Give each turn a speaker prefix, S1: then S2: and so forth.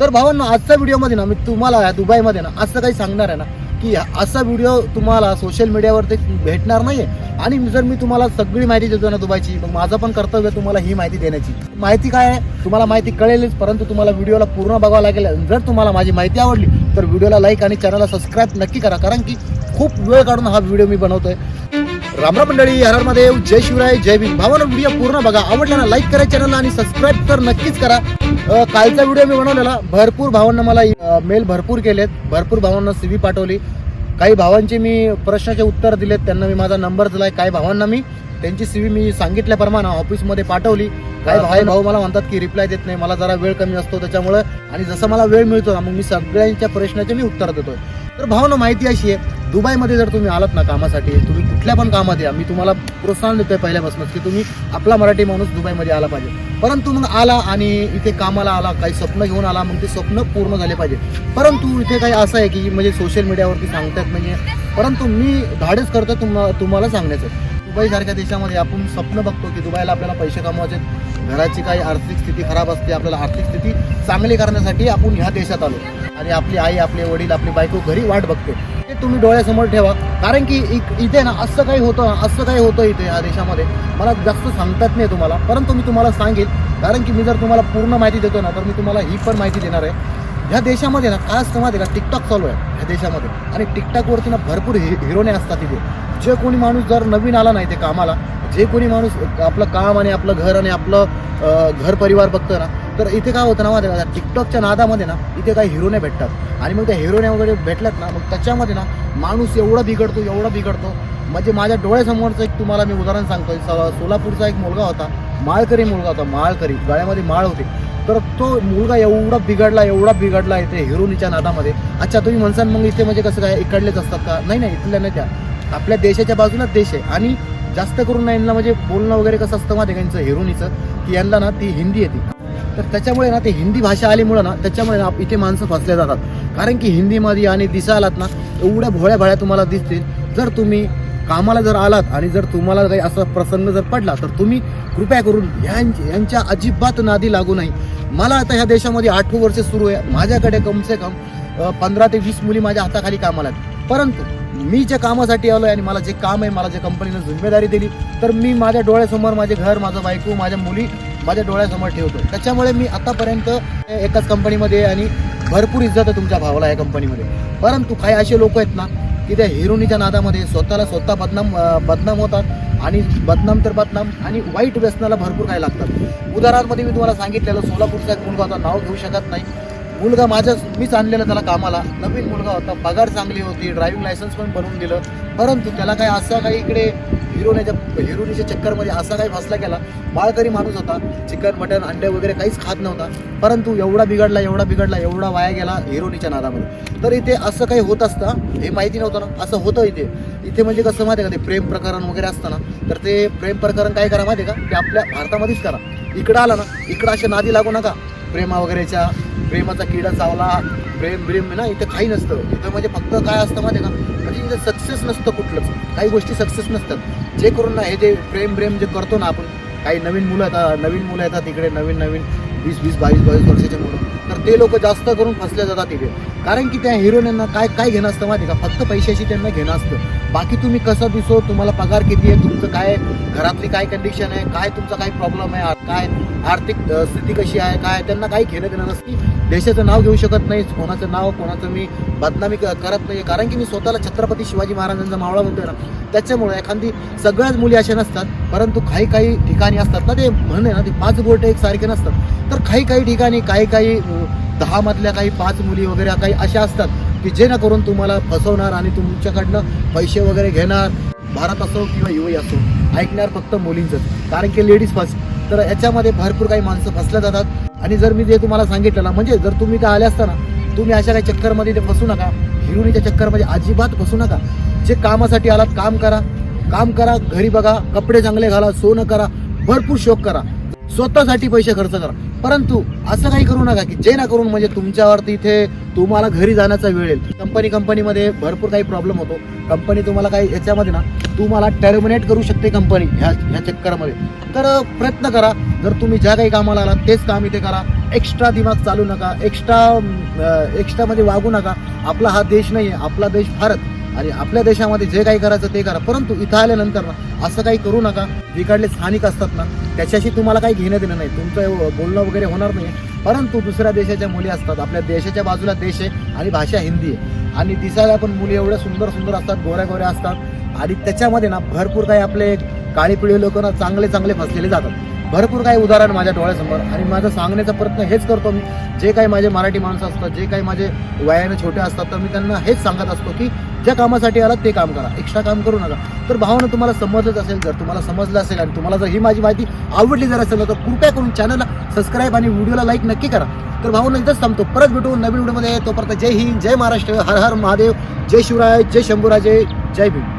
S1: तर भावांना आजच्या व्हिडिओमध्ये ना मी तुम्हाला या दुबईमध्ये ना असं काही सांगणार आहे ना की असा व्हिडिओ तुम्हाला सोशल मीडियावरती भेटणार नाही आहे आणि जर मी तुम्हाला सगळी माहिती देतो ना दुबईची मग माझं पण कर्तव्य तुम्हाला ही माहिती देण्याची. माहिती काय आहे? तुम्हाला माहिती कळेलच परंतु तुम्हाला व्हिडिओला पूर्ण बघावं लागेल. जर तुम्हाला माझी माहिती आवडली तर व्हिडिओला लाईक आणि चॅनलला सबस्क्राईब नक्की करा. कारण की खूप वेळ काढून हा व्हिडिओ मी बनवतोय. रामराम मंडळी हरमध्ये जय शिवराय जय भीम. भावानं व्हिडिओ पूर्ण बघा. आवडला ना लाईक करा चॅनलला आणि सबस्क्राईब तर नक्कीच करा. अ, कालचा व्हिडिओ मी बनवलेला. भरपूर भावांना मला अ, मेल भरपूर केलेत. भरपूर भावांना सीव्ही पाठवली. काही भावांचे मी प्रश्नाचे उत्तर दिलेत. त्यांना मी माझा नंबर दिलाय. काही भावांना मी त्यांची सीव्ही मी सांगितल्याप्रमाणे ऑफिसमध्ये पाठवली. काही भाई भाऊ मला म्हणतात की रिप्लाय देत नाही. मला जरा वेळ कमी असतो त्याच्यामुळे. आणि जसं मला वेळ मिळतो ना मग मी सगळ्यांच्या प्रश्नाचे मी उत्तर देतोय. तर भावना माहिती अशी आहे दुबईमध्ये जर तुम्ही आलात ना कामासाठी तुम्ही कुठल्या पण कामात या मी तुम्हाला प्रोत्साहन देतोय पहिल्यापासूनच की तुम्ही आपला मराठी माणूस दुबईमध्ये आला पाहिजे. परंतु मग आला आणि इथे कामाला आला काही स्वप्न घेऊन आला मग ते स्वप्न पूर्ण झाले पाहिजे. परंतु इथे काही असं आहे की म्हणजे सोशल मीडियावरती सांगतात म्हणजे परंतु मी धाडस करतो तुम्हा तुम्हाला सांगण्याचं. दुबईसारख्या देशामध्ये आपण स्वप्न बघतो की दुबईला आपल्याला पैसे कमवायचे आहेत. घराची काही आर्थिक स्थिती खराब असते आपल्याला आर्थिक स्थिती चांगली करण्यासाठी आपण ह्या देशात आलो. आणि आपली आई आपले वडील आपली बायको घरी वाट बघते. तुम्ही डोळ्यासमोर ठेवा. कारण की इथे ना असं काही होतं ना, असं काही होतं इथे या देशामध्ये. मला जास्त सांगतात नाही तुम्हाला परंतु मी तुम्हाला सांगेल. कारण की मी जर तुम्हाला पूर्ण माहिती देतो ना तर मी तुम्हाला ही पण माहिती देणार आहे. ह्या देशामध्ये ना काय असतं माहिती आहे का टिकटॉक चालू आहे ह्या देशामध्ये. आणि टिकटॉकवरती ना भरपूर हि हिरोने असतात इथे. जे कोणी माणूस जर नवीन आला नाही ते कामाला जे कोणी माणूस आपलं काम आणि आपलं घर आणि आपलं घर परिवार बघतं ना तर इथे काय होतं ना माझ्या का? टिकटॉकच्या नादामध्ये ना इथे काही हिरोने भेटतात. आणि मग त्या हिरोने वगैरे भेटल्यात ना मग त्याच्यामध्ये ना माणूस एवढा बिघडतो एवढा बिघडतो. म्हणजे माझ्या डोळ्यासमोरचं एक तुम्हाला मी उदाहरण सांगतोय. सोलापूरचा एक मुलगा होता माळकरी मुलगा होता माळकरी. गळ्यामध्ये माळ होती. तर तो मुलगा एवढा बिघडला एवढा बिघडला इथे हिरोनीच्या नादामध्ये. अच्छा तुम्ही म्हणसान मग इथे म्हणजे कसं काय? इकडलेच असतात का? नाही नाही इथल्या नाही त्या. आपल्या देशाच्या बाजूला देश आहे. आणि जास्त करून ना यांना म्हणजे बोलणं वगैरे कसं असतं माझ्या त्यांचं का यांचं हिरोनीचं? की यांना ना ती हिंदी येते. तर त्याच्यामुळे ना ते हिंदी भाषा आल्यामुळं ना त्याच्यामुळे ना इथे माणसं फसले जातात. कारण की हिंदीमध्ये आणि दिसायलात ना एवढ्या भोळ्या भाळ्या तुम्हाला दिसतील. जर तुम्ही कामाला जर आलात आणि जर तुम्हाला काही असा प्रसंग जर पडला तर तुम्ही कृपया करून यांच्या यांच्या अजिबात नादी लागू नाही मला आता ह्या देशामध्ये आठ वर्ष सुरू आहे. माझ्याकडे कमसे कम पंधरा ते वीस मुली माझ्या हाताखाली कामाला आहेत. परंतु मी ज्या कामासाठी आलो आहे आणि मला जे काम आहे मला जे कंपनीनं जिम्मेदारी दिली तर मी माझ्या डोळ्यासमोर माझे घर माझं बायको माझ्या मुली माझ्या डोळ्यासमोर ठेवतो. त्याच्यामुळे मी आतापर्यंत एकाच कंपनीमध्ये आणि भरपूर इज्जत आहे तुमच्या भावाला या कंपनीमध्ये परंतु काही असे लोक आहेत ना की त्या हिरोनीच्या नादामध्ये स्वतःला स्वतः बदनाम बदनाम होतात आणि बदनाम तर बदनाम आणि वाईट व्यसनाला भरपूर काही लागतात. उदाहरणामध्ये मी तुम्हाला सांगितलेलं सोलापूरचा एक मुलगा होता नाव घेऊ शकत नाही. मुलगा माझ्या मीच आणलेला त्याला कामाला. नवीन मुलगा होता पगार चांगली होती ड्रायव्हिंग लायसन्स पण बनवून दिलं. परंतु त्याला काय असं काही इकडे हिरोनेच्या हिरोनीच्या चक्करमध्ये असा काही फसला गेला माळकरी माणूस होता. चिकन मटन अंडे वगैरे काहीच खात नव्हता. परंतु एवढा बिघडला एवढा बिघडला एवढा वाया गेला हिरोनीच्या नादामध्ये. तर इथे असं काही होत असतं हे माहिती नव्हतं ना. असं होतं इथे. इथे म्हणजे कसं माहिती आहे का ते प्रेम प्रकरण वगैरे असतं ना? तर ते प्रेम प्रकरण काय करा माहिती आहे का? ते आपल्या भारतामध्येच करा. इकडं आला ना इकडं असे नादी लागू नका. प्रेमा वगैरेच्या प्रेमाचा किडा चावला. प्रेम प्रेम ना इथं काही नसतं. इथं म्हणजे फक्त काय असतं माहिती आहे का? म्हणजे इथं सक्सेस नसतं कुठलंच. काही गोष्टी सक्सेस नसतात. जे करून ना हे जे प्रेम प्रेम जे करतो ना आपण काही नवीन मुलं येतात नवीन मुलं येतात तिकडे नवीन नवीन वीस वीस बावीस बावीस वर्षाचे मुलं. तर ते लोक जास्त करून फसले जातात तिकडे कारण की त्या हिरोईनना काय काय घेणं असतं माहिती आहे का? फक्त पैशाशी त्यांना घेणं असतं. बाकी तुम्ही कसं दिसो तुम्हाला पगार किती आहे तुमचं काय घरातली काय कंडिशन आहे काय तुमचा काय प्रॉब्लेम आहे काय आर्थिक स्थिती कशी आहे काय त्यांना काही घेणं देणं नसती. देशाचं नाव घेऊ शकत नाही कोणाचं नाव कोणाचं मी बदनामी क- करत नाही कारण की मी स्वतःला छत्रपती शिवाजी महाराजांचा मावळा म्हणतोय ना त्याच्यामुळे एखादी सगळ्याच मुली अशा नसतात परंतु काही काही ठिकाणी असतात ना ते म्हणे ना ते पाच बोट एक सारखे नसतात. तर काही काही ठिकाणी काही काही दहा मधल्या काही पाच मुली वगैरे काही अशा असतात की जेणेकरून तुम्हाला फसवणार आणि तुमच्याकडनं पैसे वगैरे घेणार. भारत असो किंवा युवई असो ऐकणार फक्त मुलींचंच. कारण की लेडीज फस तर याच्यामध्ये भरपूर काही माणसं फसल्या जातात. आणि जर मी जे तुम्हाला सांगितलं म्हणजे जर तुम्ही काय आले असताना तुम्ही अशा काही चक्करमध्ये ते फसू नका. हिरोनीच्या चक्करमध्ये अजिबात फसू नका. जे कामासाठी आलात काम करा. काम करा घरी बघा कपडे चांगले घाला सोनं करा भरपूर शोक करा. स्वतःसाठी पैसे खर्च करा. परंतु असं काही करू नका की जे ना करून म्हणजे तुमच्यावरती इथे तुम्हाला घरी जाण्याचा वेळ येईल. कंपनी कंपनीमध्ये भरपूर काही प्रॉब्लेम होतो. कंपनी तुम्हाला काही याच्यामध्ये ना तुम्हाला टर्मिनेट करू शकते कंपनी ह्या ह्या चक्करमध्ये. तर प्रयत्न करा. जर तुम्ही ज्या काही कामाला आला तेच काम इथे करा. एक्स्ट्रा दिमाग चालू नका. एक्स्ट्रा एक्स्ट्रामध्ये वागू नका. आपला हा देश नाही आहे आपला देश भारत. आणि आपल्या देशामध्ये जे काही करायचं ते करा. परंतु इथं आल्यानंतर ना असं काही करू नका. जिकडले स्थानिक असतात ना त्याच्याशी तुम्हाला काही घेणं देणं नाही. तुमचं बोलणं वगैरे होणार नाही परंतु दुसऱ्या देशाच्या मुली असतात. आपल्या देशाच्या बाजूला देश आहे आणि भाषा हिंदी आहे. आणि दिसायला पण मुली एवढ्या सुंदर सुंदर असतात गोऱ्या गोऱ्या असतात. आणि त्याच्यामध्ये ना भरपूर काही आपले काळी पिळी लोक ना चांगले चांगले फसलेले जातात. भरपूर काही उदाहरण माझ्या डोळ्यासमोर. आणि माझं सांगण्याचा प्रयत्न हेच करतो मी. जे काही माझे मराठी माणसं असतात जे काही माझे वयाने छोटे असतात तर मी त्यांना हेच सांगत असतो की ज्या कामासाठी आलात ते काम करा. एक्स्ट्रा काम करू नका. तर भावना तुम्हाला समजलंच असेल जर तुम्हाला समजलं असेल आणि तुम्हाला जर ही माझी माहिती आवडली जर असेल तर कृपया करून चॅनलला सबस्क्राईब आणि व्हिडिओला लाईक नक्की करा. तर भावना इथंच थांबतो. परत भेटू नवीन व्हिडिओमध्ये. तोपर्यंत जय हिंद जय महाराष्ट्र. हर हर महादेव. जय शिवराय जय शंभूराजे. जय भीम.